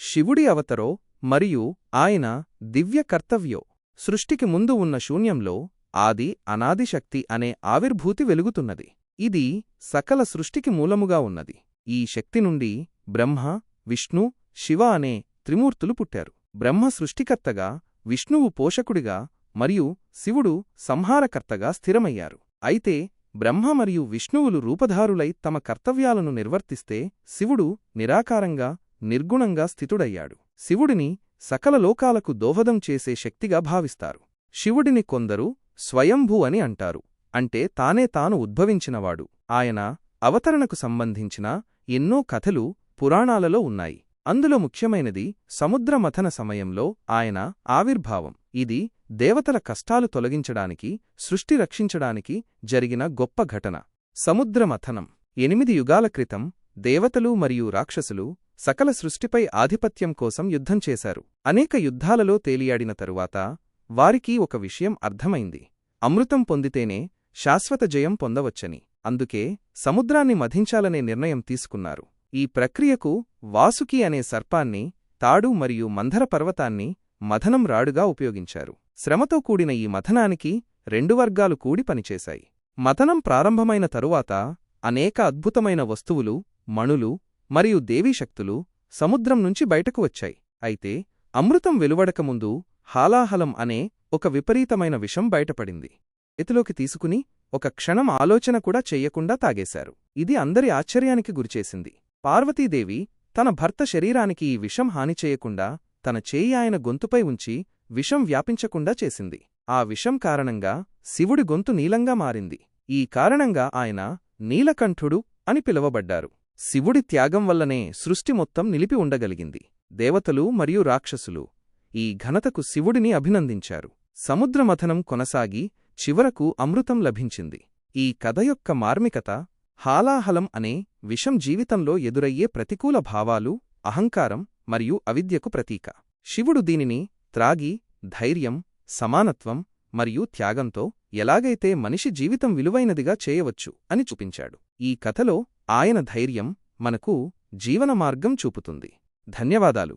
శివుడి అవతరో మరియు ఆయన దివ్య కర్తవ్యో. సృష్టికి ముందు ఉన్న శూన్యంలో ఆది అనాది శక్తి అనే ఆవిర్భూతి వెలుగుతున్నది. ఇది సకల సృష్టికి మూలముగా ఉన్నది. ఈ శక్తి నుండి బ్రహ్మ విష్ణు శివ అనే త్రిమూర్తులు పుట్టారు. బ్రహ్మ సృష్టికర్తగా విష్ణువు పోషకుడిగా మరియు శివుడు సంహారకర్తగా స్థిరమయ్యారు. అయితే బ్రహ్మ మరియు విష్ణువులు రూపధారులై తమ కర్తవ్యాలను నిర్వర్తిస్తే శివుడు నిరాకారంగా నిర్గుణంగా స్థితుడయ్యాడు. శివుడిని సకల లోకాలకు దోహదం చేసే శక్తిగా భావిస్తారు. శివుడిని కొందరు స్వయంభూ అని అంటారు. అంటే తానే తాను ఉద్భవించినవాడు. ఆయన అవతరణకు సంబంధించిన ఎన్నో కథలు పురాణాలలో ఉన్నాయి. అందులో ముఖ్యమైనది సముద్రమథన సమయంలో ఆయన ఆవిర్భావం. ఇది దేవతల కష్టాలు తొలగించడానికి సృష్టి రక్షించడానికి జరిగిన గొప్ప ఘటన. సముద్రమథనం ఎనిమిది యుగాల క్రితం దేవతలు మరియు రాక్షసులు సకల సృష్టిపై ఆధిపత్యం కోసం యుద్ధం చేశారు. అనేక యుద్ధాలలో తేలియాడిన తరువాత వారికి ఒక విషయం అర్థమైంది. అమృతం పొందితేనే శాశ్వత జయం పొందవచ్చని. అందుకే సముద్రాన్ని మధించాలనే నిర్ణయం తీసుకున్నారు. ఈ ప్రక్రియకు వాసుకి అనే సర్పాన్ని తాడు మరియు మంధర పర్వతాన్ని మథనం రాడుగా ఉపయోగించారు. శ్రమతో కూడిన ఈ మథనానికి రెండు వర్గాలు కూడి పనిచేశాయి. మథనం ప్రారంభమైన తరువాత అనేక అద్భుతమైన వస్తువులు మణులు మరియు దేవీశక్తులు సముద్రం నుంచి బయటకు వచ్చాయి. అయితే అమృతం వెలువడకముందు హాలాహలం అనే ఒక విపరీతమైన విషం బయటపడింది. ఎతిలోకి తీసుకుని ఒక క్షణం ఆలోచన కూడా చెయ్యకుండా తాగేశారు. ఇది అందరి ఆశ్చర్యానికి గురిచేసింది. పార్వతీదేవి తన భర్త శరీరానికి ఈ విషం హాని చేయకుండా తన చేయి ఆయన గొంతుపై ఉంచి విషం వ్యాపించకుండా చేసింది. ఆ విషం కారణంగా శివుడి గొంతు నీలంగా మారింది. ఈ కారణంగా ఆయన నీలకంఠుడు అని పిలువబడ్డారు. శివుడి త్యాగం వల్లనే సృష్టి మొత్తం నిలిపి ఉండగలిగింది. దేవతలు మరియు రాక్షసులు ఈ ఘనతకు శివుడిని అభినందించారు. సముద్రమథనం కొనసాగి చివరకు అమృతం లభించింది. ఈ కథ యొక్క మార్మికత హాలాహలం అనే విషం జీవితంలో ఎదురయ్యే ప్రతికూల భావాలు అహంకారం మరియు అవిద్యకు ప్రతీక. శివుడు దీనిని త్రాగి ధైర్యం సమానత్వం మరియు త్యాగంతో ఎలాగైతే మనిషి జీవితం విలువైనదిగా చేయవచ్చు అని చూపించాడు. ఈ కథలో ఆయన ధైర్యం మనకు జీవనమార్గం చూపుతుంది. ధన్యవాదాలు.